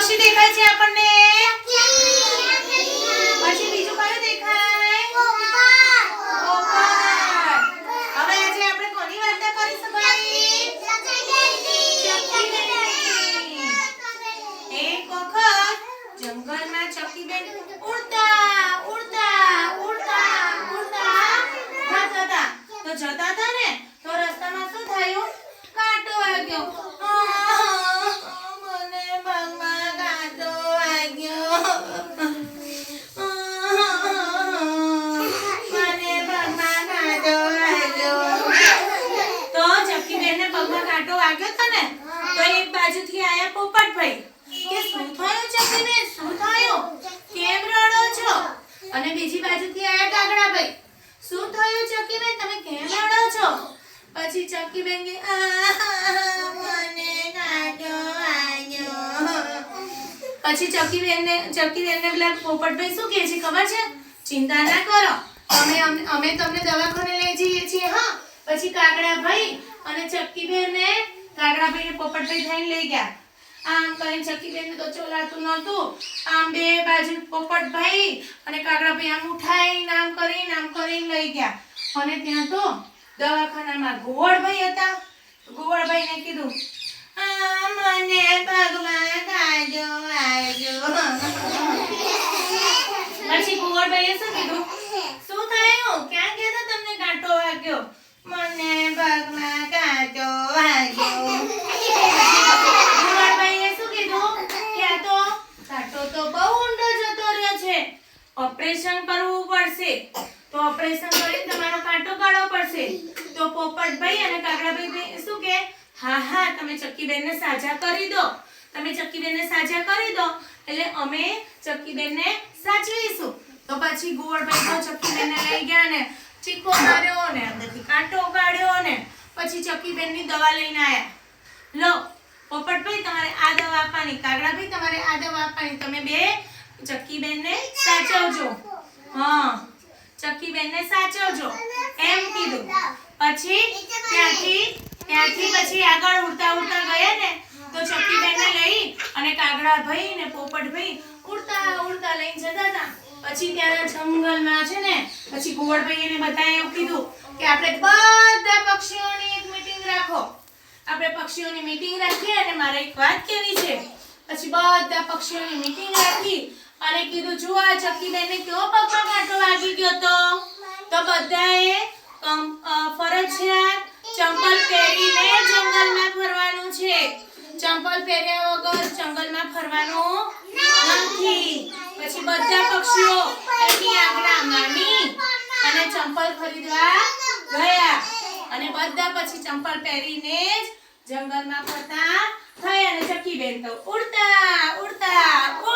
પક્ષી દેખાય છે આપણને પછી બીજું કયું દેખાય પોપટ હવે આજે આપણે કોની વાર્તા કરીશું ભાઈ ચકીબેનની. એક વખત જંગલમાં ચકીબેન ઉડતા ઉડતા ઉડતા ઉડતા જતા હતા તો જતા હતા ને તો રસ્તામાં શું થયું કાંટો વાગ્યો આહ, મને પગમાં કાંટો વાગ્યો આહ, મને પગમાં કાંટો વાગ્યો તો ચક્કીબેનને પગમાં કાંટો વાગ્યો હતો ને તો એક બાજુથી આયા પોપટભાઈ. કે શું થયું ચક્કીબેન શું થયું? કેમ રડો છો? અને બીજી બાજુથી આયા કાગડાભાઈ. શું થયું ચક્કીબેન? તમે કેમ રડો છો? પછી ચક્કીબેન કે "આહ, મને કાંટો વાગ્યો. પછી ચકીબેનને ચકીબેનને પેલા પોપટભાઈ શું કહે છે ખબર છે? ચિંતા ના કરો. અમ- અમે તમને દવાખાને લઈ જઈએ છીએ હા. પછી કાગડાભાઈ અને ચક્કીબેનને કાગડાભાઈને પોપટભાઈ થઈને લઈ ગયા. આમ કરીને ચક્કીબેનને તો ચોલાતું નહોતું. આમ બે બાજુ પોપટભાઈ અને કાગડાભાઈ આમ ઉઠાઈને આમ કરીને આમ કરીને લઈ ગયા. અને ત્યાં તો દવાખાનામાં ગોવળભાઈ હતા. ગોવળભાઈને કીધું આ મને પગમાં કાજો આવ્યો પછી કુંવરભાઈએ શું કીધું શું થયું ક્યાં ગયા હતા તમને કાંટો વાગ્યો મને પગમાં કાંટો વાગ્યો કુંવરભાઈએ શું કીધું કે આ તો કાંટો તો બહુ ઊંડો જતો રહ્યો છે ઓપરેશન કરવું પડશે. તો ઓપરેશન કરીને તમારો કાંટો કાઢવો પડશે. તો પોપટભાઈ અને કાગડાભાઈ શું કે? હા હા, તમે ચક્કીબેનને સાજા કરી દો. તમે ચક્કીબેનને સાજા કરી દો. એટલે અમે ચક્કીબેનને સાચવીશું. તો પછી ગોવળભાઈ તો ચક્કીબેનને લઈ ગયા ને ચીકો માર્યો ને, અંદરથી કાંટો કાઢ્યો ને, પછી ચક્કીબેનની દવા લઈને આવ્યા લો, પોપટભાઈ, તમારે આ દવા આપવાની, કાગડાભાઈ, તમારે આ દવા આપવાની. તમે બે ચક્કીબેનને સાચવજો. હા, ચક્કીબેનને સાચવજો. એમ કીધું. પછી ત્યાંથી ત્યાંથી પછી આગળ ઉડતા ઉડતા ગયા ને, તો ચક્કીબેનને લઈ અને કાગડાભાઈ ને પોપટભાઈ ઉડતા ઉડતા લઈને જતા હતા. પછી ત્યાંના જંગલમાં છે ને, પછી કુંવરભાઈ એને બધાએ એવું કીધું કે આપણે બધા પક્ષીઓની એક મીટિંગ રાખો. આપણે પક્ષીઓની મીટિંગ રાખીએ અને મારે એક વાત કેવી છે. પછી બધા પક્ષીઓની મીટિંગ રાખી અને કીધું જો આ ચક્કીબેનને કેવો પગમાં કાંટો વાગી ગયો તો? તો બધાએ ફરજિયાત ચંપલ પહેરીને જંગલમાં ફરવાનું છે. ચંપલ પહેર્યા વગર જંગલમાં ફરવાનું નથી. પછી બધા પક્ષીઓ એની આજ્ઞા માની અને ચંપલ ખરીદવા ગયા. અને બધા પછી ચંપલ પહેરીને જ જંગલમાં ફરતા થઈ અને ચક્કીબેન તો ઉડતા ઉડતા ઉડ